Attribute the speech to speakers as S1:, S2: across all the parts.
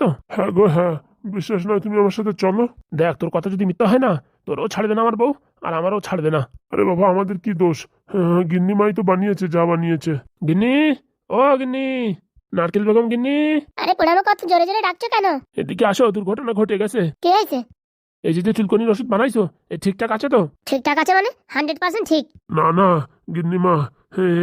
S1: তো?
S2: হ্যাঁ গো হ্যাঁ। বিশ্বাস নয় তুমি আমার সাথে চলো।
S1: দেখ তোর কথা যদি মিথ্যা হয় না তোরও ছাড়বে না আমার বউ আর আমারও ছাড়বে না।
S2: আরে বাবা আমাদের কি দোষ? হ্যাঁ, গিন্নিমাই তো বানিয়েছে যা বানিয়েছে।
S1: গিন্নি? ও গিন্নি! নারকেল বেগম গিন্নি!
S3: আরে পোড়ানো কত জোরে জোরে ডাকছো কেন?
S1: এদিকে আসো দুর্ঘটনা ঘটে গেছে।
S3: কে হয়েছে
S1: এই যে যে চুলকনির ওষুধ বানাইছো এ ঠিকঠাক আছে তো?
S3: ঠিকঠাক আছে মানে? হান্ড্রেড পার্সেন্ট ঠিক।
S2: না না গিন্নিমা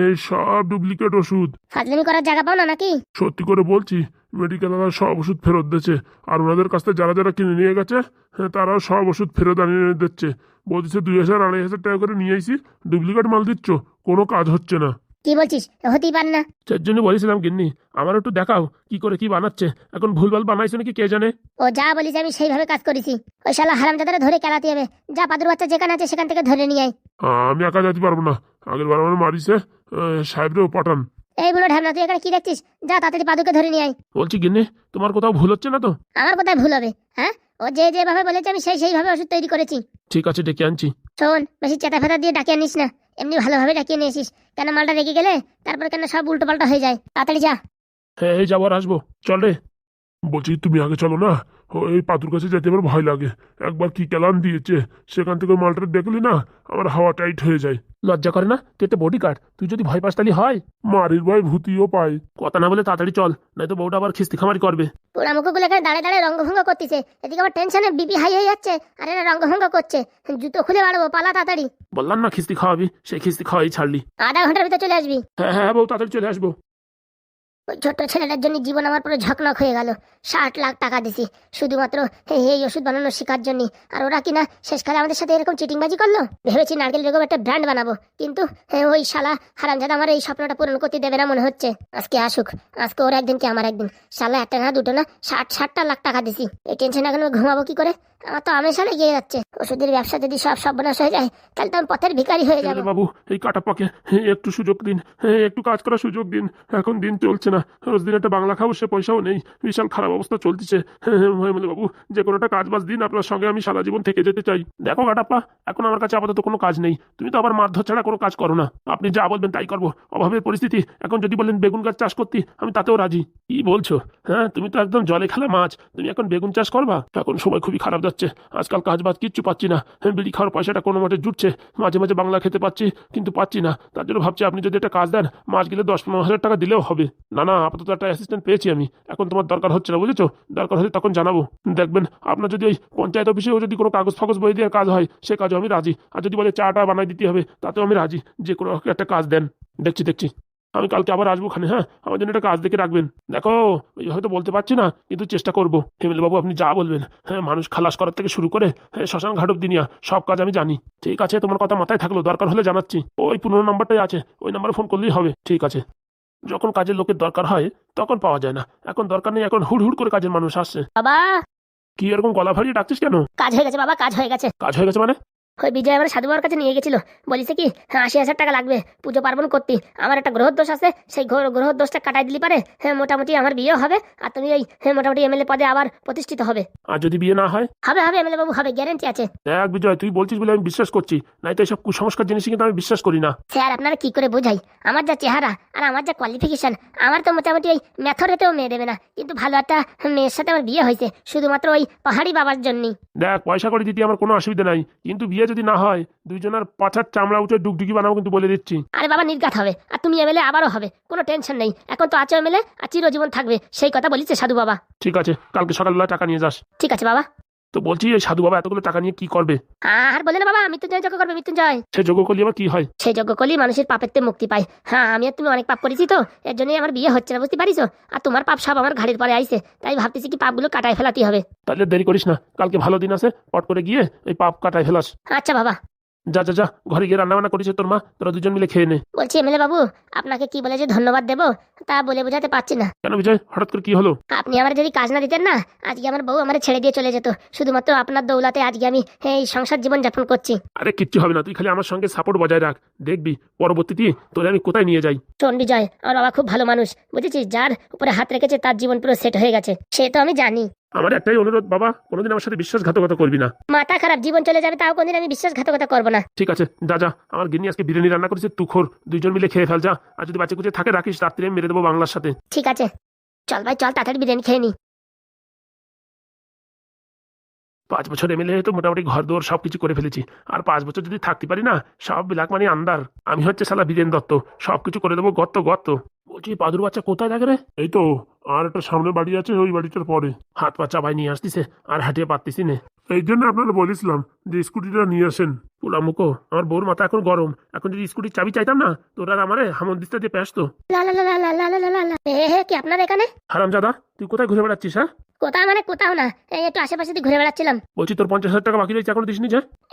S2: এই সব ডুপ্লিকেট ওষুধ।
S3: ফাজলামি করার জায়গা পাও না নাকি?
S2: সত্যি করে বলছি মেডিকেলরা সব ওষুধ ফেরত দিচ্ছে আর ওনাদের কাছ থেকে যারা যারা কিনে নিয়ে গেছে হ্যাঁ তারাও সব ওষুধ ফেরত আনিয়ে দিচ্ছে। বলছে দুই হাজার আড়াই হাজার টাকা করে নিয়ে আইসি ডুপ্লিকেট মাল দিচ্ছ কোনো কাজ হচ্ছে না।
S3: কি বলছিস? হতেই পারে না।
S1: যার জন্য বলেছিলাম গিন্নি আমার একটু দেখাও কি করে কি বানাচ্ছে। এখন ভুলভাল বানাইছো নাকি কে জানে?
S3: ও যা বলিস আমি সেইভাবে কাজ করেছি। ওই শালা হারামজাদারা ধরে কেলাতে হবে। যা পাদুর বাচ্চা যেখানে আছে সেখান থেকে ধরে নিয়ে আয়।
S2: আমি একা যেতে পারব না। আগের বার আমার মারিছে সাহেবরেও পাঠান।
S3: এইগুলো ঢামনা তুই এখানে কি দেখছিস? যা তাড়াতাড়ি পাদুকে ধরে নিয়ে আয়।
S1: বলছি গিন্নি তোমার কোথাও ভুল হচ্ছে না তো?
S3: আমার কোথায় ভুল হবে হ্যাঁ? ও যে যেভাবে বলেছে আমি সেই সেইভাবে ওষুধ তৈরি করেছি।
S1: ঠিক আছে ডেকে আনছি।
S3: শোন বেশি চেতা ফেতা দিয়ে ডাকিয়ে নিস না। এমনি ভালোভাবে ডাকিয়ে নিয়ে কেন মালটা রেগে গেলে? তারপর কেন সব উল্টো পাল্টা হয়ে যায়? তাড়াতাড়ি যা।
S1: হ্যাঁ এই যাব আসব। চল রে।
S2: বলছি, তুমি আগে চলো না? এই পাতুর কাছে যেতে আমার ভয় লাগে। একবার কি কেলান দিয়েছে? সেখান থেকে মালটা দেখলি না? আমার হাওয়া টাইট হয়ে যায়।
S1: লজ্জা করে না? তুই একটা বডি গার্ড তুই যদি ভয় পাস তাহলে হয়।
S2: মারির ভয় ভূতিও পায়।
S1: কথা না বলে তাড়াতাড়ি চল নয়তো বউটা আবার খিস্তি খামারি করবে।
S3: তোরা পোড়া মুখগুলো এখানে দাঁড়িয়ে দাঁড়িয়ে রঙ্গভঙ্গ করতেছে। এদিকে আমার টেনশনে বিপি হাই হয়ে যাচ্ছে আর এরা রঙ্গভঙ্গ করছে। জুতো খুলে বাড়বো পালা তাড়াতাড়ি।
S1: বললাম না খিস্তি খাওয়াবি সেই খিস্তি খাওয়াই ছাড়লি।
S3: আধা ঘণ্টার ভিতরে চলে আসবি।
S1: হ্যাঁ হ্যাঁ বউ তাড়াতাড়ি চলে আসব।
S3: ওই ছোট্ট ছেলেটার জন্য জীবন আমার পুরো ঝকনক হয়ে গেল। ষাট লাখ টাকা দিছি শুধুমাত্র এই ওষুধ বানানোর শেখার জন্য। আর ওরা কিনা শেষকালে আমাদের সাথে এরকম চিটিংবাজি করল? ভেবেছি নারকেল বেগম একটা ব্র্যান্ড বানাবো। কিন্তু ওই শালা হারামজাদা আমার এই স্বপ্নটা পূরণ করতে দেবে না মনে হচ্ছে। আজকে আসুক আজকে ওর একদিন কি আমার একদিন। শালা একটা না দুটো না ষাট ষাটটা লাখ টাকা দিছি। এই টেনশন এখন আমি ঘুমাবো কি করে? আমার তো আমেশালে গিয়ে যাচ্ছে। ওষুধের ব্যবসা যদি সব সর্বনাশ হয়ে যায় তাহলে তো আমি পথের ভিখারি হয়ে যাব।
S1: বাবু এই কাটা পাকে একটু সুযোগ দিন। একটু কাজ করার সুযোগ দিন। এখন দিন চলছে না। রোজ দিন একটা বাংলা খাব সে পয়সাও নেই। বিশাল খারাপ অবস্থা চলতেছে। হেমলে বাবু যে কোনো একটা কাজ বাজ দিন আপনার সঙ্গে আমি সারা জীবন থেকে যেতে চাই। দেখো কাটাপ্পা এখন আমার কাছে আপাতত কোনো কাজ নেই। তুমি তো আবার মারধর ছাড়া কোনো কাজ করো না। আপনি যা বলবেন তাই করব। অভাবের পরিস্থিতি এখন যদি বলেন বেগুন গাছ চাষ করতে আমি তাতেও রাজি। কি বলছো? হ্যাঁ তুমি তো একদম জলে খেলা মাছ। তুমি এখন বেগুন চাষ করবা? এখন সময় খুবই খারাপ যাচ্ছে। আজকাল কাজ বাজ কিচ্ছু পাচ্ছি না। হ্যাঁ, বিড়ি খাওয়ার পয়সাটা কোনো মাঠে জুটছে। মাঝে মাঝে বাংলা খেতে পাচ্ছি কিন্তু পাচ্ছি না। তার জন্য ভাবছি আপনি যদি একটা কাজ দেন মাস গেলে দশ পনেরো হাজার টাকা দিলেও হবে। না না, আপাতত একটা অ্যাসিস্ট্যান্ট পেয়েছি আমি। এখন তোমার দরকার হচ্ছে না, বুঝেছ? দরকার হলে তখন জানাব। দেখবেন, আপনার যদি ওই পঞ্চায়েত অফিসেও যদি কোনো কাগজ ফাগজ বই দেওয়ার কাজ হয়, সে কাজও আমি রাজি। আর যদি বলে চাটা বানাই দিতে হবে, তাতেও আমি রাজি। যে কোনো একটা কাজ দেন। দেখছি দেখছি। আমি কালকে আবার আসব ওখানে হ্যাঁ? আমার জন্য একটা কাজ দেখে রাখবেন। দেখো হয়তো বলতে পারছি না, কিন্তু চেষ্টা করব। হেমেল বাবু আপনি যা বলবেন। হ্যাঁ মানুষ খালাস করার থেকে শুরু করে হ্যাঁ শ্মশান ঘাট অব্দি নিয়া সব কাজ আমি জানি। ঠিক আছে, তোমার কথা মাথায় থাকল, দরকার হলে জানাচ্ছি। ওই পুরোনো নাম্বারটাই আছে, ওই নাম্বারে ফোন করলেই হবে। ঠিক আছে। যখন কাজের লোকের দরকার হয় তখন পাওয়া যায় না। এখন দরকার নেই এখন হুড় হুড় করে কাজের মানুষ আসছে।
S3: বাবা!
S1: কি এরকম গলা ভারিয়ে ডাকছিস কেন?
S3: কাজ হয়ে গেছে বাবা কাজ হয়ে গেছে।
S1: কাজ হয়ে গেছে মানে?
S3: ওই বিজয় আমার সাধু বাবার কাছে নিয়ে গেছিল। বলিছে কি হ্যাঁ আশি হাজার টাকা লাগবে পুজো পার্বণ করতে। আমার একটা গ্রহ দোষ আছে সেই গ্রহ দোষটা কাটাই দিলি পারে হ্যাঁ মোটামুটি আমার বিয়ে হবে আর তুমি এই হ্যাঁ মোটামুটি এমএলএ পদে আবার প্রতিষ্ঠিত হবে।
S1: আর যদি বিয়ে না হয়?
S3: হবে হবে এমএলএ বাবু হবে গ্যারেন্টি আছে।
S1: দেখ বিজয় তুই বলছিস বলে আমি বিশ্বাস করছি নাই তো এইসব কুসংস্কার জিনিস কিন্তু আমি বিশ্বাস করি না।
S3: স্যার আপনারা কি করে বোঝাই? আমার যা চেহারা আর আমার যা কোয়ালিফিকেশন আমার তো মোটামুটি ওই মেথরেতেও মেয়ে দেবে না। কিন্তু ভালো একটা মেয়ের সাথে আমার বিয়ে হয়েছে শুধুমাত্র ওই পাহাড়ি বাবার জন্যই।
S1: দেখ পয়সা করে দিতে আমার কোনো অসুবিধা নাই কিন্তু বিয়ে যদি না হয় দুইজনের পাছার চামড়া উঠে ডুগডুগি বানাবো কিন্তু বলে দিচ্ছি।
S3: আরে বাবা নির্ঘাত হবে। আর তুমি এমএলএ আবারও হবে। কোনো টেনশন নেই। এখন তো আছে এমএলএ আর চিরজীবন থাকবে। সেই কথা বলিছে সাধু বাবা।
S1: ঠিক আছে কালকে সকালবেলা টাকা নিয়ে যাস।
S3: ঠিক আছে বাবা।
S1: তো বলছি এই সাধু বাবা এতগুলো টাকা নিয়ে কি করবে?
S3: আর বলে না বাবা মৃত্যুঞ্জয় যজ্ঞ করবে মৃত্যুঞ্জয়।
S1: সে যজ্ঞ করলে আবার কি হয়?
S3: সে যজ্ঞ করলে মানুষের পাপের থেকে মুক্তি পায়। হ্যাঁ আমি আর তুমি অনেক পাপ করেছি তো এর জন্যই আমার বিয়ে হচ্ছে না বুঝতে পারিস আর তোমার পাপ সব আমার ঘাড়ের পরে আইছে তাই ভাবতেছি কি পাপগুলো কাটায় ফেলাতে হবে।
S1: তাহলে দেরি করিস না কালকে ভালো দিন আছে পট করে গিয়ে এই পাপ কাটায় ফেলাস।
S3: আচ্ছা বাবা।
S1: যা যা যা ঘরে গিয়ে রান্না বান্না করিস তোর মা। তোরা দুজন মিলে খেয়ে নে।
S3: বলছি এমএলএ বাবু আপনাকে কি বলে যে ধন্যবাদ দেবো তা বলে বোঝাতে পারছি না।
S1: কেন বিজয়? হঠাৎ করে কি হলো?
S3: আপনি আমার যদি কাজ না দিতেন না আজকে আমার বউ আমার ছেড়ে দিয়ে চলে যেত। শুধুমাত্র আপনার দৌলাতে আজকে আমি এই সংসার জীবন যাপন করছি।
S1: আরে কিচ্ছু হবে না তুই খালি আমার সঙ্গে সাপোর্ট বজায় রাখ। দেখবি পরবর্তীতে তোরে আমি কোথায় নিয়ে যাই?
S3: শোন বিজয় আমার বাবা খুব ভালো মানুষ বুঝেছিস? যার উপরে হাত রেখেছে তার জীবন পুরো সেট হয়ে গেছে। সে তো আমি জানি।
S1: আমার একটাই অনুরোধ বাবা কোনোদিন আমার সাথে বিশ্বাসঘাতকতা করবি না।
S3: মাথা খারাপ জীবন চলে যাবে তাও কোনদিন আমি বিশ্বাসঘাতকতা করব না।
S1: ঠিক আছে যা যা আমার গিন্নি আজকে বিরিয়ানি রান্না করেছে তুখোর দুইজন মিলে খেয়ে ফেল যা আর যদি বাচ্চা কুচে থাকে রাখিস রাত্রে আমি মেরে দেবো বাংলার সাথে।
S3: ঠিক আছে চল ভাই চল তাড়াতাড়ি বিরিয়ানি খেয়ে নি।
S1: পাঁচ বছর এমএলএ তো মোটামুটি ঘর দোর সব কিছু করে ফেলেছি আর পাঁচ বছর যদি থাকতে পারি না সব বিলাক মানে আন্দার আমি হচ্ছে সালা বীরেন দত্ত সব কিছু করে দেবো গত্ত গত্ত বলছি বাদুর বাচ্চা কোথায় থাকে রে
S2: এই তো আর একটা সামনে বাড়ি আছে ওই বাড়িটার পরে
S1: হাত পা চাপাই নিয়ে আসতিছে আর হাঁটিয়ে পারতিছি নে
S2: এই জন্য আপনারা বলেছিলাম যে স্কুটিটা নিয়ে আসেন
S1: পোলামুকো আমার বউর মাথা এখন গরম এখন যদি স্কুটির চাবি চাইতাম না তোর আর আমার হামন দিস্তা দিয়ে
S3: পেস কি আপনার এখানে
S1: হারাম দাদা তুই কোথায় ঘুরে বেড়াচ্ছিস হ্যাঁ
S3: কোথাও মানে কোথাও না এই একটু আশেপাশে দিয়ে ঘুরে বেড়াচ্ছিলাম
S1: বলছি তোর পঞ্চাশ হাজার টাকা বাকি রয়েছে এখন দিসনি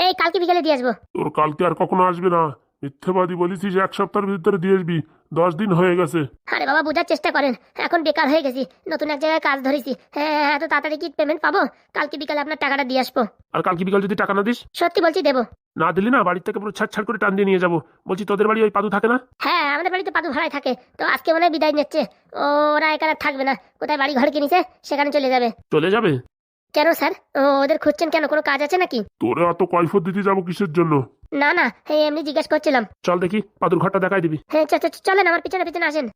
S3: এই কালকে বিকেলে দিয়ে আসব
S2: তোর কালকে আর কখনো আসবে না মিথ্যেবাদী বলেছিস এক সপ্তাহের ভিতরে দিয়ে আসবি। দশ দিন হয়ে গেছে।
S3: আরে বাবা বোঝার চেষ্টা করেন। এখন বেকার হয়ে গেছি। নতুন এক জায়গায় কাজ ধরেছি। হ্যাঁ হ্যাঁ, এত তাড়াতাড়ি কি পেমেন্ট পাবো? কালকে বিকালে আপনার টাকাটা দিয়ে আসব।
S1: আর কালকে বিকাল যদি টাকা না দিস?
S3: সত্যি বলছি দেবো।
S1: না দিলি না বাড়ির থেকে পুরো ছাড় ছাড় করে টান দিয়ে নিয়ে যাব। বলছি তোদের বাড়ি ওই পাদু থাকে না?
S3: হ্যাঁ আমাদের বাড়িতে পাদু ভাড়ায় থাকে। তো আজকে মনে হয় বিদায় নিচ্ছে। ওরা এখানে আর থাকবে না। কোথায় বাড়ি ঘর কিনেছে? সেখানে চলে যাবে।
S1: চলে যাবে?
S3: কেন স্যার? ও ওদের খুঁজছেন কেন? কোনো কাজ আছে নাকি?
S2: তোরা অত কৈফত দিতে যাব কিসের জন্য?
S3: না না এই এমনি জিজ্ঞেস করছিলাম।
S1: চল দেখি পাদুর ঘরটা দেখাই দিবি।
S3: হ্যাঁ চ- চ- চলেন আমার পিছনে পিছনে আসেন।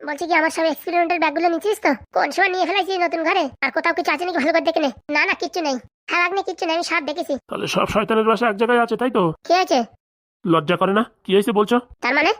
S3: বলছি কি আমার সব এক্সপেরিমেন্টের ব্যাগগুলো নিচ্ছিস তো? কোন সময় নিয়ে ফেলাইছি নতুন ঘরে? আর কোথাও কিছু আছে নাকি ভালো করে দেখে নে? না না কিচ্ছু নেই। হ্যাঁ আপনি কিচ্ছু নেই আমি সাপ দেখেছি।
S1: তাহলে সব শয়তানের বাসা এক জায়গায় আছে তাই তো?
S3: কি আছে?
S1: লজ্জা করে না? কি হয়েছে বলছো?
S3: তার মানে?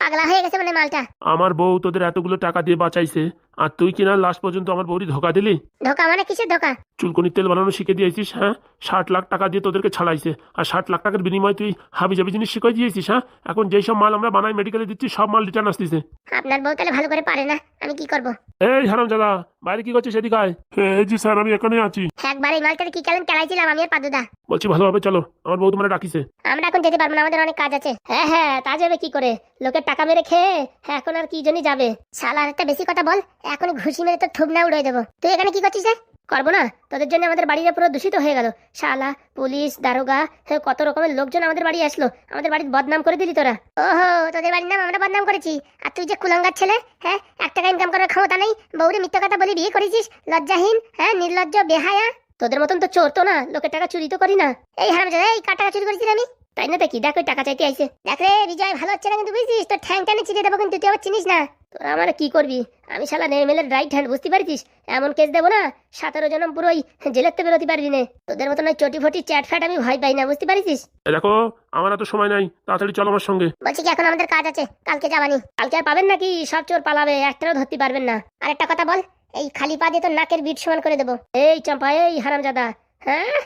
S3: পাগলা হয়ে গেছে মানে মালটা।
S1: আমার বউ তোদের এতগুলো টাকা দিয়ে বাঁচাইছে। আর তুই কিনা লাস্ট পর্যন্ত আমার বউরি ধোকা দিলি?
S3: ধোকা মানে কিসের ধোকা?
S1: চুলকনির তেল বানানো শিখে দিয়েছিস হ্যাঁ? ষাট লাখ টাকা দিয়ে তোদেরকে ছাড়াইছে। আর ষাট লাখ টাকার বিনিময়ে তুই হাবি জাবি জিনিস শিখে দিয়েছিস হ্যাঁ? এখন যেই সব মাল আমরা বানাই মেডিকেলে দিচ্ছি সব মাল রিটার্ন আসতেছে।
S3: আপনার বউ তাহলে ভালো করে পারে না আমি কি করব?
S1: এই হারাম দাদা বাইরে কি করছিস এদিকে আয়।
S2: এই জি স্যার আমি এখানে আছি।
S3: একবার এই মালটার কি কেমন চালাইছিলাম আমি আর পাদুদা?
S1: বলছি ভালোভাবে চলো আমার বউ তোমার ডাকিছে।
S3: আমরা এখন যেতে পারব না আমাদের অনেক কাজ আছে। হ্যাঁ হ্যাঁ তা যাবে কি করে? লোকের টাকা মেরে খেয়ে হ্যাঁ, এখন আর কি জন্য যাবে? শালা একটা বেশি কথা বল এখনই ঘুষি মেরে তো থুবনা উড়ে দেবো। তুই এখানে কি করছিস? করব না। তোদের জন্য আমাদের বাড়িটা পুরো দূষিত হয়ে গেল। শালা, পুলিশ, দারোগা কত রকমের লোকজন আমাদের বাড়ি আসলো। আমাদের বাড়ির বদনাম করে দিলি তোরা। ওহো, তোদের বাড়ির নাম আমরা বদনাম করেছি। আর তুই যে কুলঙ্গার ছেলে হ্যাঁ এক টাকা ইনকাম করার ক্ষমতা নেই, বউরে মিথ্যা কথা বলি বিয়ে করেছিস, লজ্জাহীন হ্যাঁ নির্লজ্জ, বেহায়া। তোদের মতন তো চোর তো না, লোকের টাকা চুরি তো করি না। এই হারাম এই কার টাকা চুরি করেছিস আমি? তাই না দেখি, দেখ ওই টাকা চাইতে আইছে। দেখ রে, বিজয়, ভালো হচ্ছে না কিন্তু বুঝছিস? তোর ঠ্যাং টানে চিড়ে দেবো কিন্তু, তুই আবার চিনিস না। তোরা আমার কি করবি? আমি শালা নেমেলের রাইট হ্যান্ড বুঝতে পারছিস? এমন কেস দেবো না সতেরো জনম পুরো ওই জেলের তো বেরোতে পারবি না। তোদের মতন ওই চটি ফটি চ্যাট ফ্যাট আমি ভয় পাই না বুঝতে পারছিস?
S1: দেখো আমার এত সময় নাই তাড়াতাড়ি চলো আমার সঙ্গে।
S3: বলছি কি এখন আমাদের কাজ আছে কালকে যাবানি। কালকে আর পাবেন নাকি? সব চোর পালাবে একটাও ধরতে পারবেন না। আর একটা কথা বল এই খালি পা দিয়ে তোর নাকের বিট সমান করে দেবো। এই চম্পা এই হারাম হারামজাদা হ্যাঁ?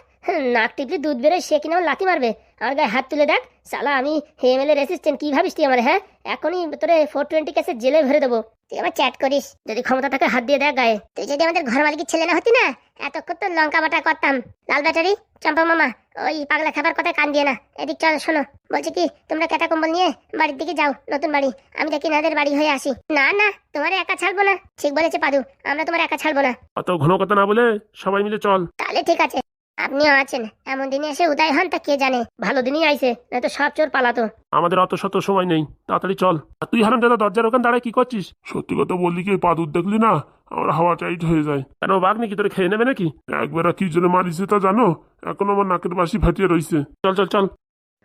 S3: নাক টিপলি দুধ বেরোয় সে কিনা আমার লাথি মারবে। আমার গায়ে হাত তুলে দেখ। সালা আমি এমএলএ রেসিস্ট্যান্ট কি ভাবিস তুই আমার হ্যাঁ? এখনই তোরে ফোর টোয়েন্টি কেসে জেলে ভরে দেবো। তুই আমার চ্যাট করিস যদি ক্ষমতা থাকে হাত দিয়ে দেখ গায়ে। তুই যদি আমাদের ঘর মালিকের ছেলে না হতি না এতক্ষণ তো লঙ্কা বাটা করতাম। লাল ব্যাটারি চম্পা মামা ওই পাগলা খাবার কথায় কান দিয়ে না। এদিক চল শোনো। বলছি কি তোমরা কেটা কম্বল নিয়ে বাড়ির দিকে যাও নতুন বাড়ি। আমি দেখি নাদের বাড়ি হয়ে আসি। না না তোমার একা ছাড়বো না। ঠিক বলেছে পাদু আমরা তোমার একা ছাড়বো না।
S1: অত ঘন কথা না বলে সবাই মিলে চল।
S3: তাহলে ঠিক আছে। আপনিও আছেন এমন দিনে এসে উদয় হন তা কে জানে? ভালো দিনই আইছে নয়তো সব চোর পালাতো।
S1: আমাদের অত শত সময় নেই তাড়াতাড়ি চল। আর তুই হারাম দাদা দরজার ওখান দাঁড়ায় কি করছিস?
S2: সত্যি কথা বললি কি পাদুর দেখলি না? আমার হাওয়া টাইট হয়ে যায়।
S1: কেন বাঘ নাকি তোরে খেয়ে নেবে নাকি?
S2: একবার কি জন্য মারিছে তা জানো? এখন আমার নাকের বাসি ফাটিয়ে রইছে।
S1: চল চল চল।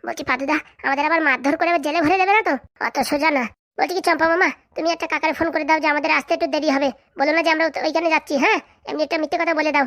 S3: বলছি পাদুদা আমাদের আবার মারধর করে আবার জেলে ভরে দেবে না তো? অত সোজা না। বলছি কি চম্পা মামা তুমি একটা কাকারে ফোন করে দাও যে আমাদের আসতে একটু দেরি হবে। বলো না যে আমরা ওইখানে যাচ্ছি হ্যাঁ? এমনি একটা মিথ্যে কথা বলে দাও।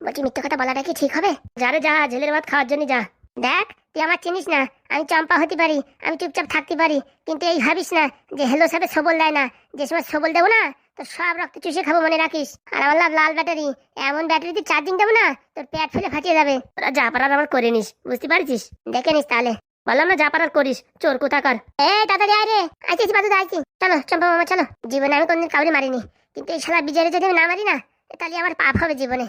S3: বলছি, মিথ্যে কথা বলাটা কি ঠিক হবে? যারে যা, জেলের ভাত খাওয়ার জন্য যা। দেখ, তুই আমার চিনিস না, আমি চম্পা হতে পারি, আমি চুপচাপ থাকতে পারি, কিন্তু এই ভাবিস না যে হেলো সাহেব সবল দেয় না, যে সময় সবল দেবো না, তোর সব রক্ত চুষে খাব মনে রাখিস। আর আমার লাভ লাল ব্যাটারি, এমন ব্যাটারি ব্যাটারিতে চার্জিং দেবো না, তোর পেট ফেলে ফাটিয়ে যাবে। তোরা যা পারার আমার করে নিস, বুঝতে পারছিস? দেখে নিস তাহলে। বললাম না যা পারার করিস, চোর কোথাকার? এ, তাড়াতাড়ি আয় রে। আইতেছি বাদু আইছি চলো, চম্পা মামা, চলো। জীবনে আমি কোনদিন কাউরে মারিনি, কিন্তু এই শালা বিজয়ের যদি আমি না মারি না তাহলে আমার পাপ হবে জীবনে।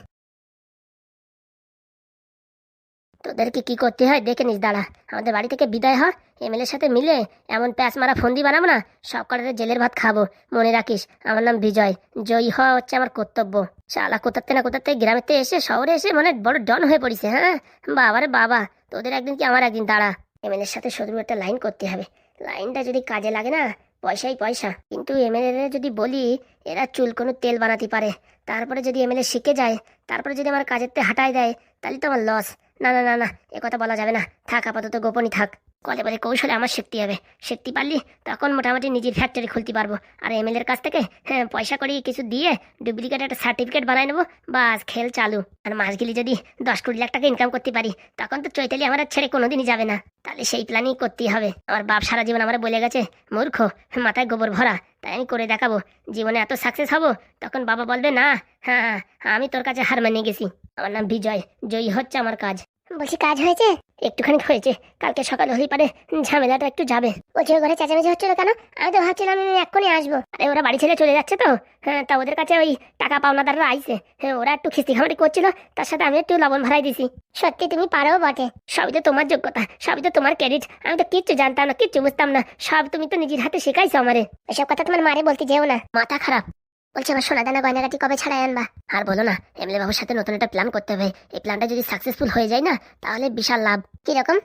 S3: তোদেরকে কি করতে হয় দেখে নিস, দাঁড়া। আমাদের বাড়ি থেকে বিদায় হ, এমএলএর সাথে মিলে এমন প্যাঁচ মারা ফন্দি বানাবো না, সব কটারে জেলের ভাত খাব। মনে রাখিস, আমার নাম বিজয়। জয়ী হওয়া হচ্ছে আমার কর্তব্য। শালা, কোথাতে না কোথাতে গ্রামেতে এসে, শহরে এসে মানে বড় ডন হয়ে পড়িছে হ্যাঁ? বাবারে বাবা, তোদের একদিন কি আমার একদিন, দাঁড়া। এমএলএর সাথে শুধু একটা লাইন করতে হবে। লাইনটা যদি কাজে লাগে না, পয়সাই পয়সা। কিন্তু এম এমএলএ যদি বলি, এরা চুল কোনো তেল বানাতে পারে। তারপরে যদি এম এমএলএ শিখে যায়, তারপরে যদি আমার কাজের তে হাঁটায় দেয়, তাহলে তো আমার লস না না না না এ কথা বলা যাবে না। থাক আপাতত গোপনই থাক। কলে বলে কৌশলে আমার শিখতে হবে। শিখতে পারলি, তখন মোটামুটি নিজের ফ্যাক্টরি খুলতে পারব। আর এম এর কাছ থেকে হ্যাঁ পয়সা করে কিছু দিয়ে ডুপ্লিকেট একটা সার্টিফিকেট বানাই নেব। বাস, খেল চালু। আর মাস গেলে যদি দশ কুড়ি লাখ টাকা ইনকাম করতে পারি, তখন তো চৈতালি আমার ছেড়ে কোনোদিনই যাবে না। তাহলে সেই প্ল্যানই করতেই হবে। আমার বাপ সারা জীবন আমার বলে গেছে, মূর্খ, মাথায় গোবর ভরা। তাই আমি করে দেখাবো। জীবনে এত সাকসেস হব? তখন বাবা বলবে, না হ্যাঁ আমি তোর কাছে হার মেনে গেছি। আমার নাম বিজয়। জয়ী হচ্ছে আমার কাজ। বলছি, কাজ হয়েছে? একটুখানি হয়েছে। কালকে সকাল হলেই পারে ঝামেলাটা একটু যাবে। বলছি ঘরে চেঁচামেচি হচ্ছিল কেন? আমি তো ভাবছিলাম আমি এক্ষুনি আসব। আরে, ওরা বাড়ি ছেড়ে চলে যাচ্ছে তো। হ্যাঁ তা ওদের কাছে ওই টাকা পাওনাদাররা আইছে। হ্যাঁ ওরা একটু খিস্তি খামারি করছিল, তার সাথে আমি একটু লবণ ভরাই দিছি। সত্যি, তুমি পারো বটে। সবই তো তোমার যোগ্যতা, সবই তো তোমার ক্রেডিট। আমি তো কিচ্ছু জানতাম না, কিচ্ছু বুঝতাম না। সব তুমি তো নিজের হাতে শেখাইছো আমারে। এসব কথা তোমার মারে বলতে যেও না। মাথা খারাপ। বলছি আমার সোনা দানা গয়নাগাটি কবে ছাড়াই আনবা? আর বলো না এমএলএ বাবুর সাথে নতুন একটা প্ল্যান করতে হবে। এই প্ল্যানটা যদি সাকসেসফুল হয়ে যায় না তাহলে বিশাল লাভ। কীরকম?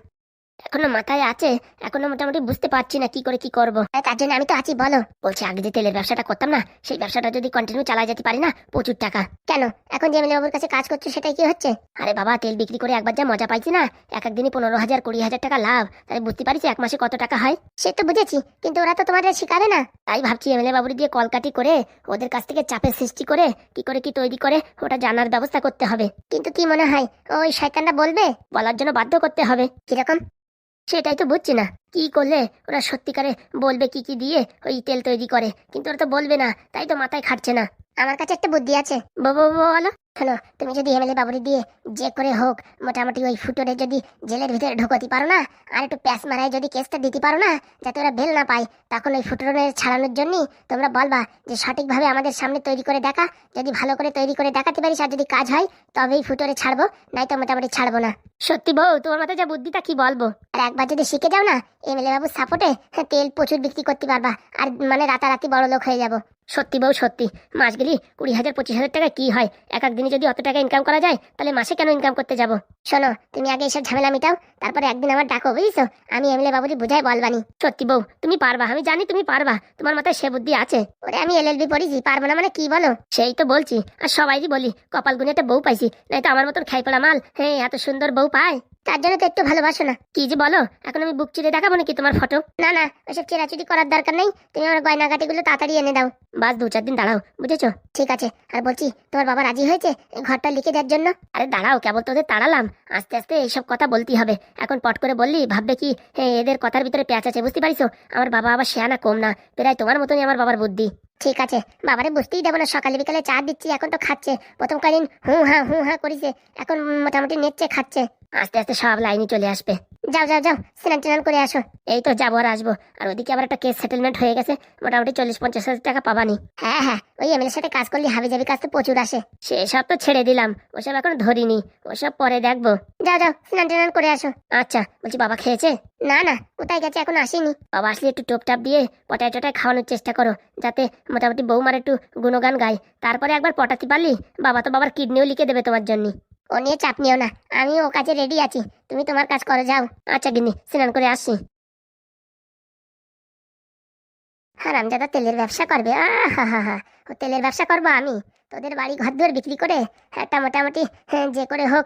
S3: এখনও মাথায় আছে? এখনও মোটামুটি বুঝতে পারছি না কি করে কি করব। তার জন্য আমি তো আছি, বলো। বলছি, আগে যে তেলের ব্যবসাটা করতাম না, সেই ব্যবসাটা যদি কন্টিনিউ চালা যেতে পারি না, প্রচুর টাকা। কেন? এখন যে এমএলএ বাবুর কাছে কাজ করছ, সেটাই কি হচ্ছে? আরে বাবা, তেল বিক্রি করে একবার যা মজা পাইছি না, এক একদিনই পনেরো হাজার, কুড়ি হাজার টাকা লাভ। তাই বুঝতে পারিস এক মাসে কত টাকা হয়? সে তো বুঝেছি, কিন্তু ওরা তো তোমাদের শিখাবে না। তাই ভাবছি এমএলএ বাবুর দিয়ে কলকাটি করে, ওদের কাছ থেকে চাপের সৃষ্টি করে, কি করে কি তৈরি করে, ওটা জানার ব্যবস্থা করতে হবে। কিন্তু কি মনে হয়, ওই শয়তানটা বলবে? বলার জন্য বাধ্য করতে হবে। কীরকম? সেটাই তো বুঝছি না। কি করলে ওরা সত্যিকারে বলবে কি কি দিয়ে ওই তেল তৈরি করে? কিন্তু ওরা তো বলবে না, তাই তো মাথায় খাটছে না। আমার কাছে একটা বুদ্ধি আছে। বলো। শোনো তুমি যদি এমএলএ বাবুরি দিয়ে যে করে হোক মোটামুটি ওই ফুটোরে যদি জেলের ভিতরে ঢোকাতে পারো না আর একটু প্যাস মারায় যদি কেসটা দিতে পারো না যাতে ওরা বেল না পায় তখন ওই ফুটোরের ছাড়ানোর জন্যই তোমরা বলবা যে সঠিকভাবে আমাদের সামনে তৈরি করে দেখা যদি ভালো করে তৈরি করে দেখাতে পারিস আর যদি কাজ হয় তবেই ফুটোরে ছাড়বো নাই তো মোটামুটি ছাড়বো না। সত্যি বউ তোমার মতো যা বুদ্ধিটা কি বলব? আর একবার যদি শিখে যাও না এমএলএ বাবুর সাপোর্টে তেল প্রচুর বিক্রি করতে পারবা আর মানে রাতারাতি বড় লোক হয়ে যাব। সত্যি বউ সত্যি। মাস গেলি কুড়ি হাজার পঁচিশ হাজার টাকা কি হয়? এক এক দিনে যদি অত টাকা ইনকাম করা যায়, তাহলে মাসে কেন ইনকাম করতে যাব? শোনো, তুমি আগে এসব ঝামেলা মিটাও, তারপরে একদিন আমার ডাকো, বুঝছ? আমি এমএলএ বাবুরি বুঝাই বলবানি সত্যি বউ, তুমি পারবা, আমি জানি তুমি পারবা, তোমার মাথায় সে বুদ্ধি আছে। ওরে, আমি এল এলএলবি পড়েছি, পারব না মানে কি বলো? সেই তো বলছি, আর সবাই বলি, কপাল গুনে একটা বউ পাইছি নাই তো আমার মতন খাই পড়া মাল হ্যাঁ এত সুন্দর বউ পায়। তার জন্য তো একটু ভালোবাসো না। কি যে বলো, এখন আমি বুক চিরে দেখাবো নাকি তোমার ফটো না না, ওসব চেরাচুরি করার দরকার নেই। তুমি আমার গয়নাগাটিগুলো তাড়াতাড়ি এনে দাও। বাস দু চার দিন দাঁড়াও, বুঝেছ? ঠিক আছে, আর বলছি, তোমার বাবা রাজি হয়েছে ঘরটা লিখে দেওয়ার জন্য? আরে দাঁড়াও, কেবল তোদের তাড়ালাম। আস্তে আস্তে এইসব কথা বলতেই হবে। এখন পট করে বললি, ভাববে কি হ্যাঁ এদের কথার ভিতরে প্যাঁচ আছে, বুঝতে পারিস আমার বাবা আবার শেয়ানা কম না, প্রায় তোমার মতনই আমার বাবার বুদ্ধি। ঠিক আছে, বাবারে বুঝতেই দেবো না, সকালে বিকালে চা দিচ্ছি, এখন তো খাচ্ছে। প্রথম কদিন হু হা হু হা করিছে, এখন মোটামুটি নেচছে খাচ্ছে। আস্তে আস্তে সব লাইনে চলে আসবে। যাও যাও যাও, স্নান টান করে আসো। এই তো যাব আর আসব। আর ওদিকে আবার একটা কেস সেটেলমেন্ট হয়ে গেছে। মোটামুটি চল্লিশ, পঞ্চাশ হাজার টাকা পাবানি। হ্যাঁ হ্যাঁ ওই এমএলএর সাথে কাজ করলে হাবি জাবি কাজ তো প্রচুর আসে। সেসব তো ছেড়ে দিলাম। ওসব এখন ধরিনি। ওসব পরে দেখব। যাও যাও, স্নান টান করে আসো। আচ্ছা বলছি বাবা খেয়েছে? না না, কোথায় গেছে এখন আসেনি। বাবা আসলে একটু টোপ টাপ দিয়ে পটায় টটায় খাওয়ানোর চেষ্টা করো, যাতে মোটামুটি বৌমার একটু গুণগান গায়। তারপরে একবার পটাতে পারলি? বাবা তো বাবার কিডনিও লিখে দেবে তোমার জন্য। ও নিয়ে চাপ নিও না আমি ও কাজে রেডি আছি। তুমি তোমার কাজ করে, যাও। আচ্ছা গিন্নি, স্নান করে আসছি হারামজাদা তেলের ব্যবসা করবে। আহা হা হা ও তেলের ব্যবসা করব আমি? তোদের বাড়ি ঘর বিক্রি করে? একটা মোটামুটি হ্যাঁ, যে করে হোক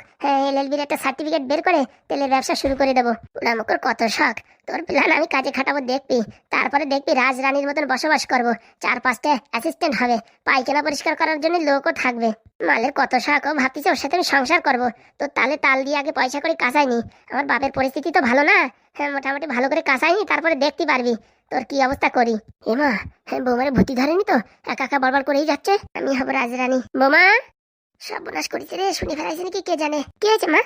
S3: এল এল বির একটা সার্টিফিকেট বের করে তেলের ব্যবসা শুরু করে দেবো। পোড়ামুখর কত শখ। তোর প্ল্যান আমি কাজে খাটাবো দেখবি। তারপরে দেখবি রাজরানীর মতন বসবাস করব। চার পাঁচটা অ্যাসিস্ট্যান্ট হবে। পায়খানা পরিষ্কার করার জন্য লোকও থাকবে। মালের কত শখ ও ভাবতেছে ওর সাথে আমি সংসার করব। তো তালে তাল দিয়ে আগে পয়সা করে কাঁচাইনি। আমার বাপের পরিস্থিতি তো ভালো না। হ্যাঁ মোটামুটি ভালো করে কাঁচাইনি তারপরে দেখতে পারবি, তোর কি অবস্থা করি। এমা হ্যাঁ বৌমারে ভূতি ধরেনি তো, একা একা বারবার করেই যাচ্ছে। আমি হব রাজরানী। বোমা, সর্বনাশ করেছে রে, শুনে ফেলাইছে নাকি কে জানে। কে হয়েছে মা?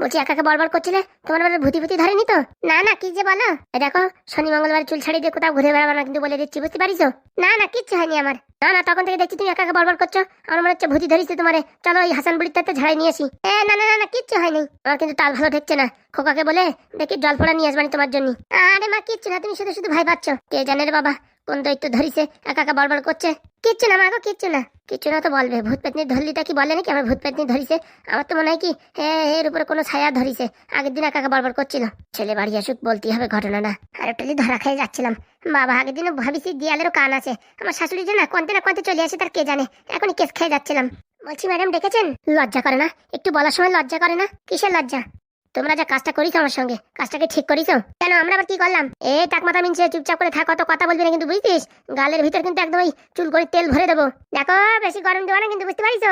S3: বলছি একাকে একা বরবার করছিলে? তোমার বাড়ির ভূতি ভূতি ধরেনি তো? না না, কি যে বলো? দেখো, শনি মঙ্গলবার চুল ছাড়িয়ে দিয়ে কোথাও ঘুরে বেড়াবো না, কিন্তু বলে দিচ্ছি, বুঝতে পারিস না না, কিচ্ছু হয়নি আমার। না না, তখন থেকে দেখছি তুমি একাকে একা বরবার করছ। আমার মনে হচ্ছে ভূতি ধরিস তোমারে। চলো ওই হাসান বুড়ির তাতে ঝাড়াই নিয়ে আসি। এ, না না না না, কিচ্ছু হয়নি। আমার কিন্তু তাল ভালো ঠেকছে না। খোকাকে বলে, দেখি জল ফোড়া নিয়ে আসবানি তোমার জন্য আরে মা, কিচ্ছু না, তুমি শুধু শুধু ভাই পাচ্ছ। কে জানে রে বাবা কোন দৈত্য ধরিছে? একা একা বরবার করছে? কিচ্ছু না মা গো, কিচ্ছু না। কিচ্ছু না তো বলবে। ভূত পেতনি ধরলিটা কি বলে নাকি? আমার ভূত পেতনি ধরিছে। আমার তো মনে হয় কি হ্যাঁ এর উপরে কোনো ছায়া ধরিছে। আগের দিন একা একা বরবার করছিল। ছেলে বাড়ি আসুক বলতেই হবে ঘটনাটা আর একটু ধরা খেয়ে যাচ্ছিলাম। বাবা, আগের দিনও ভাবিছি দিয়ালেরও কান আছে। আমার শাশুড়ি যে না কন্তে না কন্তে চলে আসে, তার কে জানে? এখনই কেস খেয়ে যাচ্ছিলাম। বলছি, ম্যাডাম, ডেকেছেন? লজ্জা করে না? একটু বলার সময় লজ্জা করে না? কিসের লজ্জা? তোমরা যা কাজটা করিস আমার সঙ্গে কাজটাকে ঠিক করিস কেন, আমরা আবার কি করলাম? এ টাক মাথা মিনছে, চুপচাপ করে থাক অত কথা বলবি না কিন্তু বুঝছিস গালের ভিতর কিন্তু একদম ওই চুল করে তেল ভরে দেবো। দেখো, বেশি গরম দেবো না কিন্তু, বুঝতে পারিস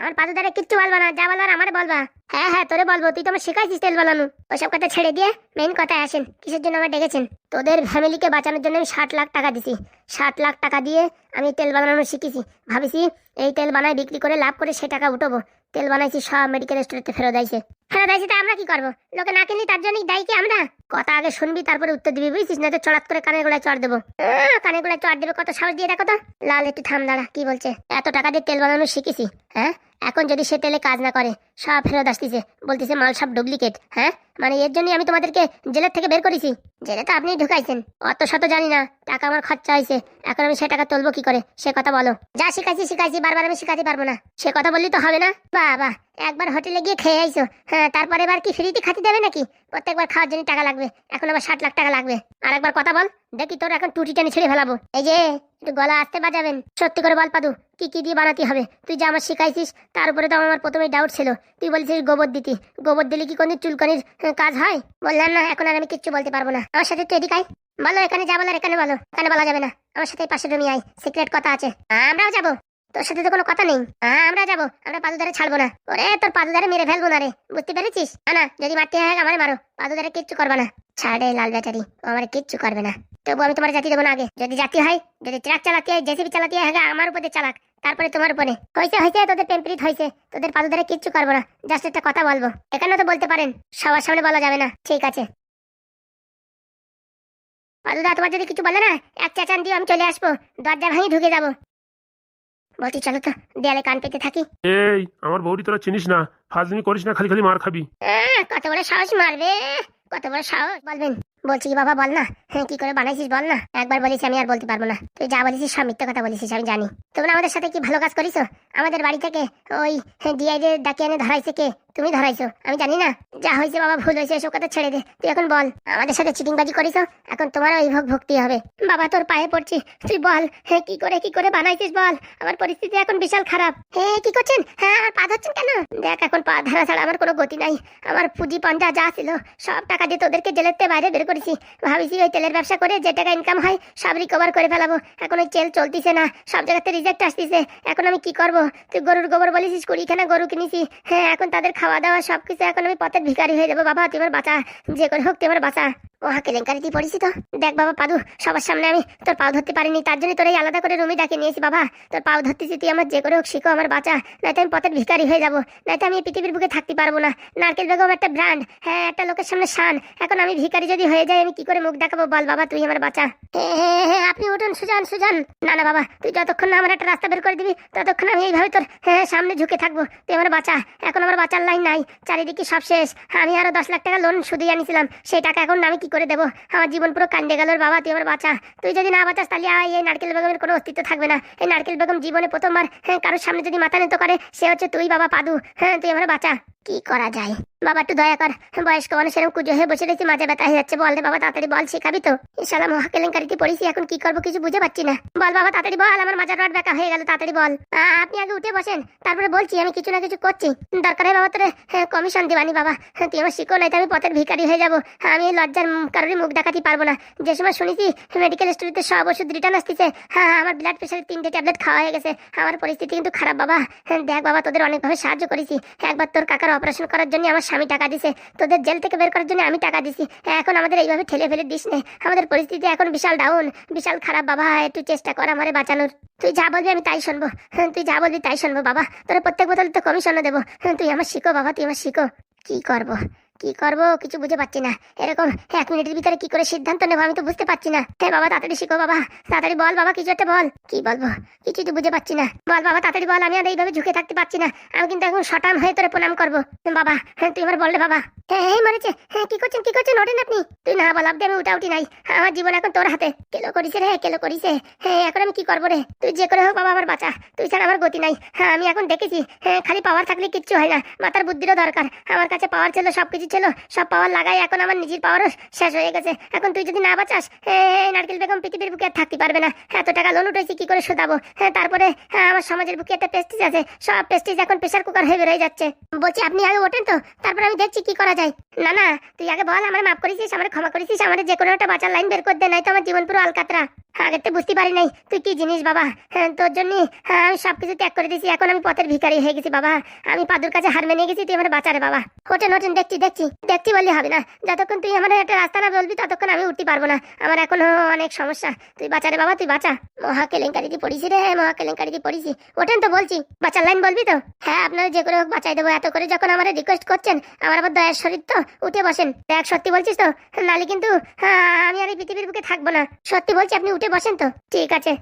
S3: আমার পাদু দ্বারা কিচ্ছু বলবা না, যা বলবার আমার বলবা। হ্যাঁ হ্যাঁ তোরে বলব, তুই তো আমার শেখাইছিস তেল বানানো। ওসব কথা ছেড়ে দিয়ে মেইন কথায় আসেন, কিসের জন্য আমার ডেকেছেন? তোদের ফ্যামিলিকে বাঁচানোর জন্য আমি ষাট লাখ টাকা দিছি। ষাট লাখ টাকা দিয়ে আমি তেল বানানো শিখেছি। ভাবিছি এই তেল বানায় বিক্রি করে লাভ করে সে টাকা উঠবো। তেল বানাইছি সব মেডিকেল স্টোরেতে ফেরত আইছে। ফেরত আইছে তা আমরা কি করব? লোকে না কিনলি তার জন্যই দায়ী কি আমরা? কথা আগে শুনবি তারপরে উত্তর দিবি বুঝছিস? না তো চড়াত করে কানের গোলায় চড় দেবো। আহ, কানের গোড়ায় চড় দেবে কত সাহস দিয়ে দেখো তো। লাল একটু থাম দাঁড়া কি বলছে? এত টাকা দিয়ে তেল বানানো শিখেছি হ্যাঁ? এখন যদি সে তেলে কাজ না করে, সব ফেরত আসতেছে। বলতেছে, মাল সব ডুপ্লিকেট হ্যাঁ? মানে এর জন্যই আমি তোমাদেরকে জেলের থেকে বের করেছি। জেলে তো আপনি ঢুকাইছেন। অত শত জানি না, টাকা আমার খরচা হয়েছে। এখন আমি সে টাকা তুলবো কি করে? সে কথা বলো। যা শিখাইছি শিখাইছি, বারবার আমি শিখাতে পারব না। সে কথা বললি তো হবে না? বা একবার হোটেলে গিয়ে খেয়ে আইসো হ্যাঁ তারপরে এবার কি ফ্রিতে খাতে দেবে নাকি? প্রত্যেকবার খাওয়ার জন্য টাকা লাগবে। এখন আবার ষাট লাখ টাকা লাগবে। আর একবার কথা বল, দেখি তোর এখন টুটি টেনে ছেড়ে ফেলাবো। এই যে, একটু গলা আসতে বাজাবেন। সত্যি করে বল পাদু, কি কি দিয়ে বানাতে হবে? তুই যে আমার শিখাইছিস, তার উপরে তো আমার প্রথমে ডাউট ছিল। তুই বলছিস গোবর দিতি। গোবর দিলে কি কোনো চুলকানির কাজ হয়? বললাম না, এখন আর আমি কিচ্ছু বলতে পারব না। আমার সাথে তুই আয়। বলো, এখানে যা বলার এখানে বলো। এখানে বলা যাবে না। আমার সাথে পাশে রুমি আয়। সিক্রেট কথা আছে। আমরাও যাব। তোর সাথে তো কোনো কথা নেই। হ্যাঁ আমরা যাব। আমরা পাদুদারে ছাড়বো না। ওরে, তোর পাদুদারে মেরে ফেলব না রে। বুঝতে পেরেছিস? না, যদি মারতে হয়, আমারে মারো। পাদুদারে কিচ্ছু করবে না। ছাড়ে লাল বেচারি। আমার কিচ্ছু করবে না। তবু আমি তোমার জাতি দেবো না আগে। যদি জাতি হয়, যদি ট্রাক চালাতে হয়, জেসিবি চালাতে হয় আমার উপরে চালাক। তারপরে তোমার উপরে। হয়েছে হয়েছে তোদের টেম্পারিট হয়েছে তোদের পাদুদারে কিচ্ছু করব না। জাস্ট একটা কথা বলব। এখানে তো বলতে পারেন, সবার সামনে বলা যাবে না। ঠিক আছে। পাদুদা, তোমার যদি কিছু বলে না, এক চেঁচান দিয়ে আমি চলে আসব। দরজা ভাঙি ঢুকে যাব। বলছি চলো তো দেয়ালে কান পেতে থাকি।
S1: এই আমার বৌদি তোরা চিনিস না ফাজলিমি করিস না খালি খালি মার খাবি।
S3: আহ, কত বড় সাহস মারবে কত বড় সাহস বলবেন। বলছি কি, বাবা, বল না। হ্যাঁ কি করে বানাইছিস বল না। একবার বলিস, আমি আর বলতে পারব না। তুই যা বলেছিস, সব মিথ্যে কথা বলেছিস, আমি জানি। তোমরা আমাদের সাথে কি ভালো কাজ করিস আমাদের বাড়ি থেকে ওই ডিআই ডাকিয়ে এনে ধরাইছে কে? তুমি ধরাইছো, আমি জানি না। যা হয়েছে, বাবা, ভুল হয়েছে, এসব কথা ছেড়ে দে। তুই এখন বল, আমাদের সাথে চিটিংবাজি করিস এখন তোমার ওই ভোগ ভক্তি হবে। বাবা, তোর পায়ে পড়ছি। তুই বল হ্যাঁ কি করে কি করে বানাইছিস বল? আমার পরিস্থিতি এখন বিশাল খারাপ। হ্যাঁ কি করছেন? হ্যাঁ আমার পা ধরছেন কেন? দেখ, এখন পা ধরা ছাড়া আমার কোনো গতি নাই। আমার পুঁজি পঞ্জা যা ছিল, সব টাকা দিয়ে তোদেরকে জেলের বাইরে বের করেছি। ভাবিছি ওই তেলের ব্যবসা করে যে টাকা ইনকাম হয় সব রিকভার করে ফেলাবো। এখন ওই তেল চলতিছে না, সব জায়গাতে রিজেক্ট আসতেছে। এখন আমি কি করব? তুই গরুর গোবর বলেছিস কুড়িখানা গরু কিনেছি হ্যাঁ এখন তাদের খাওয়া দাওয়া সব কিছু এখন আমি পথের ভিখারি হয়ে যাব। বাবা, তুই আমার বাঁচা। যে করে হোক, তুই আমার বাঁচা। ও হা কেলেঙ্কারি দিয়ে পড়েছি তো। দেখ বাবা পাদু সবার সামনে আমি তোর পাও ধরতে পারিনি তার জন্য তোর এই আলাদা করে রুমে ডাকে নিয়েছি বাবা। তোর পাও ধরতেছি তুই আমার যে করে হোক শিখো আমার বাঁচা নয়তো আমি পথের ভিখারি হয়ে যাব। নয়তো আমি পৃথিবীর বুকে থাকতে পারব না। নারকেল বেগম একটা ব্র্যান্ড হ্যাঁ একটা লোকের সামনে শান। এখন আমি ভিখারি যদি হয়ে যাই আমি কি করে মুখ দেখাবো বল বাবা তুই আমার বাঁচা। হ্যাঁ হে, হে, আপনি উঠুন সুজান সুজান। না না বাবা তুই যতক্ষণ না আমার একটা রাস্তা বের করে দিবি ততক্ষণ আমি এইভাবে তোর হ্যাঁ সামনে ঝুঁকে থাকব। তুই আমার বাঁচা। এখন আমার বাঁচার লাইন নাই। চারিদিকে সব শেষ। আমি আরও দশ লাখ টাকা লোন সুদে আনিছিলাম। সেই টাকা এখন আমি কি করে দেবো। আমার জীবন পুরো কান্দে গেল বাবা, তুই আমার বাঁচা। তুই যদি না বাঁচাস তাহলে এই নারকেল বেগমের কোনো অস্তিত্ব থাকবে না। এই নারকেল বেগম জীবনে প্রথমবার হ্যাঁ কারোর সামনে যদি মাথা নিতে করে, সে হচ্ছে তুই বাবা পাদু। হ্যাঁ তুই আমার বাঁচা। কি করা যায়? বাবা একটু দয়া কর। বয়স্ক মানুষ এরকম কুজো হয়ে বসে রয়েছি মাঝে ব্যথা হয়ে যাচ্ছে। বল বাবা তাড়াতাড়ি বল শেখাবি তো। ইনশাল্লাহ মহাকেলেঙ্কারিতে পড়েছি এখন কি করব কিছু বুঝে পাচ্ছি না। বল বাবা তাড়াতাড়ি বল আমার মাজার রড ব্যাকা হয়ে গেল তাড়াতাড়ি বল। আপনি আগে উঠে বসেন তারপরে বলছি আমি কিছু না কিছু করছি। দরকার হয় বাবা তোরে হ্যাঁ, কমিশন দিবানি বাবা। হ্যাঁ, তুই আমার শিখো নাই তো আমি পথের ভিখারি হয়ে যাব। আমি এই লজ্জার কারোরই মুখ দেখাতে পারব না। যে সময় শুনেছি মেডিকেল স্টোরিতে সব ওষুধ রিটার্ন আসতেছে। হ্যাঁ হ্যাঁ, আমার ব্লাড প্রেশারের তিনটে ট্যাবলেট খাওয়া হয়ে গেছে। আমার পরিস্থিতি কিন্তু খারাপ বাবা। হ্যাঁ, দেখ বাবা তোদের অনেকভাবে সাহায্য করেছি। একবার তোর কাকার অপারেশন করার জন্য আমার স্বামী টাকা দিছে। তোদের জেল থেকে বের করার জন্য আমি টাকা দিছি। এখন আমাদের এইভাবে ঠেলে ফেলে দিস নে। আমাদের পরিস্থিতি এখন বিশাল ডাউন বিশাল খারাপ। বাবা একটু চেষ্টা কর আমারে বাঁচানোর। তুই যা বলবি আমি তাই শুনব। হ্যাঁ, তুই যা বলবি তাই শুনব বাবা। তোর প্রত্যেক বোতলে তো কমিশনও দেবো। হ্যাঁ, তুই আমার শিখো বাবা তুই আমার শিখো কি করব? কি করব? কিছু বুঝে পাচ্ছি না। এরকম এক মিনিটের ভিতরে কি করে সিদ্ধান্ত নেব আমি তো বুঝতে পারছি না। হ্যাঁ বাবা, তাড়াতাড়ি শিখো বাবা। তাড়াতাড়ি বল বাবা, কিছু একটা বল। কি বলব? কিছু তো বুঝে পাচ্ছি না। বল বাবা, তাড়াতাড়ি বল, আমি আর এইভাবে ঝুঁকে থাকতে পারছি না। আমি কিন্তু এখন শটান হয়ে তোরে প্রণাম করব। বাবা হ্যাঁ তুই আমার বললে বাবা। হ্যাঁ মরেছে। হ্যাঁ কি করছেন কি করছেন? ওঠেন আপনি। তুই না বল আমি উঠা উঠি নাই। আমার জীবন এখন তোর হাতে। কেলো করিস রে, কেলো করিস হ্যাঁ এখন আমি কি করব রে? তুই যে করে হোক বাবা, আমার বাঁচা। তুই ছাড়া আমার গতি নাই। হ্যাঁ আমি এখন দেখেছি। হ্যাঁ খালি পাওয়ার থাকলে কিচ্ছু হয় না। মাথার বুদ্ধিরও দরকার। আমার কাছে পাওয়ার ছিল সবকিছু ছিল সব পাওয়ার লাগাই এখন আমার নিজের পাওয়ারও শেষ হয়ে গেছে। এখন তুই যদি না বাঁচাস নারকেল বেগম পৃথিবীর বুকে আর থাকতে পারবে না। এত টাকা লোন উঠেছি, কি করে শোধাবো? হ্যাঁ তারপরে আমার সমাজের বুকে একটা পেস্টিজ আছে। সব পেস্টিজ এখন প্রেশার কুকার হয়ে বেরোয় যাচ্ছে। বলছি, আপনি আগে ওঠেন তো, তারপরে আমি দেখছি কি করা যায়। না না, তুই আগে বল, আমার মাফ করেছিস, আমার ক্ষমা করেছিস আমার যে কোনো একটা বাঁচার লাইন বের করে দে নাই তো আমার জীবন পুরো আলকাতরা। আগে তো বুঝতে পারি নাই। তুই কি জিনিস বাবা? হ্যাঁ তোর জন্য হ্যাঁ আমি সবকিছু ত্যাগ করে দিয়েছি এখন আমি পথের ভিখারি হয়ে গেছি বাবা। আমি পাদুর কাছে হার মেনে গেছি তুই আমার বাঁচারে বাবা। হোটেন হোটেন দেখছি দেখছি দেখছি বললে হবে না। যতক্ষণ তুই আমার একটা রাস্তা না বলবি ততক্ষণ আমি উঠতে পারব না। আমার এখনও অনেক সমস্যা। তুই বাঁচারে বাবা তুই বাঁচা। মহা কেলেঙ্কারিতে পড়িছি রে হ্যাঁ মহা কেলেঙ্কারিতে পড়িছি। ওঠেন তো বলছি বাঁচার লাইন বলবি তো? হ্যাঁ আপনারা যে করে হোক বাঁচাই দেবো। এত করে যখন আমার রিকোয়েস্ট করছেন আমার আবার দয়ার শরীর তো উঠে বসেন। দেখ সত্যি বলছিস তো? নালে কিন্তু হ্যাঁ, আমি আর এই পৃথিবীর বুকে থাকব না। সত্যি বলছি আপনি বসেন তো। ঠিক আছে।